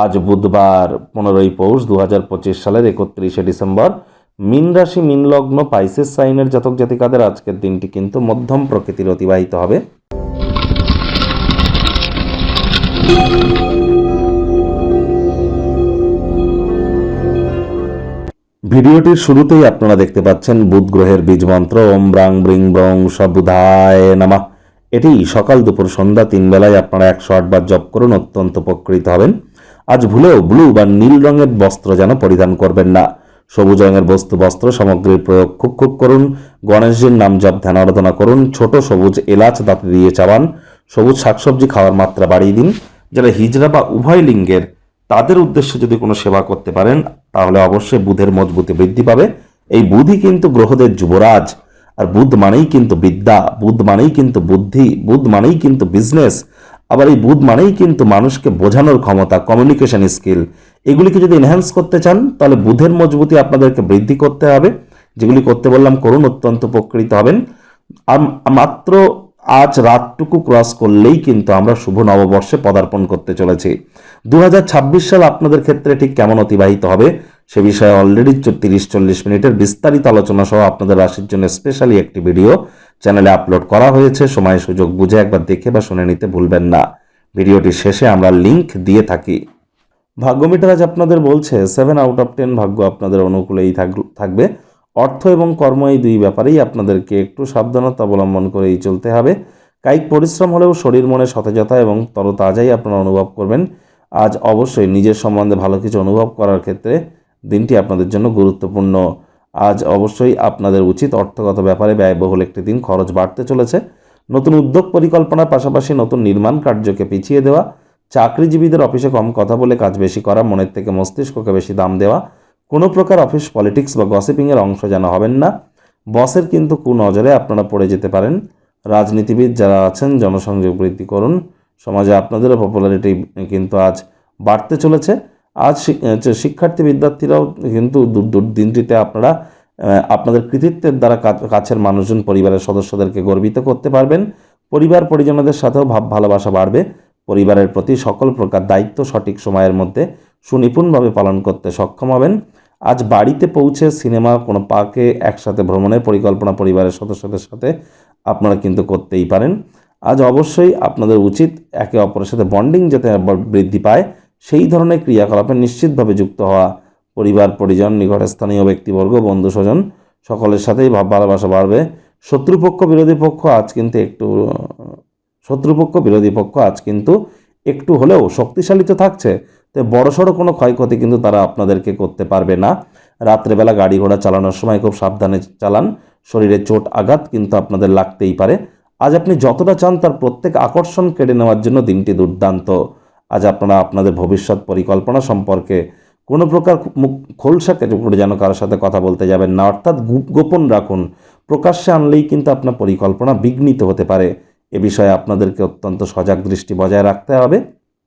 আজ বুধবার, পনেরোই পৌষ দু হাজার পঁচিশ সালের একত্রিশে ডিসেম্বর। মিন রাশি, মিন লগ্ন, পাইসেস সাইনের জাতক জাতিকাদের আজকের দিনটি কিন্তু মধ্যম প্রকৃতির অতিবাহিত হবে। ভিডিওটির শুরুতেই আপনারা দেখতে পাচ্ছেন বুধ গ্রহের বীজ মন্ত্র, ওম ব্রাং ব্রিং ব্রং সবুধায় নামা। এটি সকাল দুপুর সন্ধ্যা তিন বেলায় আপনারা একশো আটবার জপ করুন, অত্যন্ত উপকৃত হবেন। আজ ভুলেও ব্লু বা নীল রঙের বস্ত্র যেন পরিধান করবেন না। সবুজ রঙের বস্তু বস্ত্র সামগ্রীর প্রয়োগ খুব খুব করুন। গণেশজির নাম জপ, ধ্যান, আরাধনা করুন। ছোট সবুজ এলাচ দাঁতে দিয়ে চাবান। সবুজ শাকসবজি খাওয়ার মাত্রা বাড়িয়ে দিন। যারা হিজড়া বা উভয় লিঙ্গের, তাদের উদ্দেশ্যে যদি কোনো সেবা করতে পারেন, তাহলে অবশ্যই বুধের মজবুতি বৃদ্ধি পাবে। এই বুধই কিন্তু গ্রহদের যুবরাজ। আর বুধ মানেই কিন্তু বিদ্যা, বুধ মানেই কিন্তু বুদ্ধি, বুধ মানেই কিন্তু বিজনেস আবার এই বুধ মানেই কিন্তু মানুষকে বোঝানোর ক্ষমতা কমিউনিকেশন স্কিল এগুলিকে যদি এনহ্যান্স করতে চান, তাহলে বুধের মজবুতি আপনাদেরকে বৃদ্ধি করতে হবে। যেগুলি করতে বললাম, করুন, অত্যন্ত উপকৃত হবেন। মাত্র আজ রাতটুকু ক্রস করলেই কিন্তু আমরা শুভ নববর্ষে পদার্পণ করতে চলেছি। দু হাজার ছাব্বিশ সাল আপনাদের ক্ষেত্রে ঠিক কেমন অতিবাহিত হবে, সে বিষয়ে অলরেডি তিরিশ, চল্লিশ মিনিটের বিস্তারিত আলোচনা সহ আপনাদের রাশির জন্য স্পেশালি একটি ভিডিও চ্যানেলে আপলোড করা হয়েছে। সময় সুযোগ বুঝে একবার দেখে বা শুনে নিতে ভুলবেন না। ভিডিওটির শেষে আমরা লিংক দিয়ে থাকি। ভাগ্যমিটার আজ আপনাদের বলছে সেভেন আউট অফ টেন ভাগ্য আপনাদের অনুকূলেই থাক- থাকবে। অর্থ এবং কর্ম এই দুই ব্যাপারেই আপনাদেরকে একটু সাবধানতা অবলম্বন করেই চলতে হবে। কায়িক পরিশ্রম হলেও শরীর, মনে সতেজতা এবং তরতাজাই আপনারা অনুভব করবেন। আজ অবশ্যই নিজের সম্বন্ধে ভালো কিছু অনুভব করার ক্ষেত্রে দিনটি আপনাদের জন্য গুরুত্বপূর্ণ। আজ অবশ্যই আপনাদের উচিত অর্থগত ব্যাপারে ব্যয়বহুল একটি দিন খরচ বাড়তে চলেছে। নতুন উদ্যোগ পরিকল্পনার পাশাপাশি নতুন নির্মাণ কার্যকে পিছিয়ে দেওয়া, চাকরিজীবীদের অফিসে কম কথা বলে কাজ বেশি করা, মনের থেকে মস্তিষ্ককে বেশি দাম দেওয়া, কোনো প্রকার অফিস পলিটিক্স বা গসিপিংয়ের অংশ যেন হবেন না। বসের কিন্তু কুনজরে আপনারা পড়ে যেতে পারেন। রাজনীতিবিদ যারা আছেন, জনসংযোগ বৃদ্ধি করুন। সমাজে আপনাদেরও পপুলারিটি কিন্তু আজ বাড়তে চলেছে। আজ শিক্ষার্থী বিদ্যার্থীরাও কিন্তু দিনটিতে আপনারা আপনাদের কৃতিত্বের দ্বারা কাছের মানুষজন, পরিবারের সদস্যদেরকে গর্বিত করতে পারবেন। পরিবার পরিজনদের সাথেও ভাব, ভালোবাসা বাড়বে। পরিবারের প্রতি সকল প্রকার দায়িত্ব সঠিক সময়ের মধ্যে সুনিপুণভাবে পালন করতে সক্ষম হবেন। আজ বাড়িতে পৌঁছে সিনেমা, কোনো পার্কে একসাথে ভ্রমণের পরিকল্পনা পরিবারের সদস্যদের সাথে আপনারা কিন্তু করতেই পারেন। আজ অবশ্যই আপনাদের উচিত একে অপরের সাথে বন্ডিং যাতে বৃদ্ধি পায়। সেই ধরনের ক্রিয়াকলাপে নিশ্চিতভাবে যুক্ত হওয়া পরিবার, পরিজন, নিকট স্থানীয় ব্যক্তিবর্গ, বন্ধু স্বজন সকলের সাথেই ভাব ভালোবাসা বাড়বে। শত্রুপক্ষ, বিরোধী পক্ষ আজ কিন্তু একটু, শত্রুপক্ষ, বিরোধী পক্ষ আজ কিন্তু একটু হলেও শক্তিশালী তো থাকছে। তো বড়সড় কোনো ক্ষয়ক্ষতি কিন্তু তারা আপনাদেরকে করতে পারবে না। রাত্রেবেলা গাড়ি ঘোড়া চালানোর সময় খুব সাবধানে চালান। শরীরে চোট, আঘাত কিন্তু আপনাদের লাগতেই পারে। আজ আপনি যতটা চান তার প্রত্যেক আকর্ষণ কেড়ে নেওয়ার জন্য দিনটি দুর্দান্ত। আজ আপনারা আপনাদের ভবিষ্যৎ পরিকল্পনা সম্পর্কে কোনো প্রকার মুখ খোলসা করে যেন কারোর সাথে কথা বলতে যাবেন না। অর্থাৎ গোপন রাখুন। প্রকাশ্যে আনলেই কিন্তু আপনার পরিকল্পনা বিঘ্নিত হতে পারে। এ বিষয়ে আপনাদেরকে অত্যন্ত সজাগ দৃষ্টি বজায় রাখতে হবে।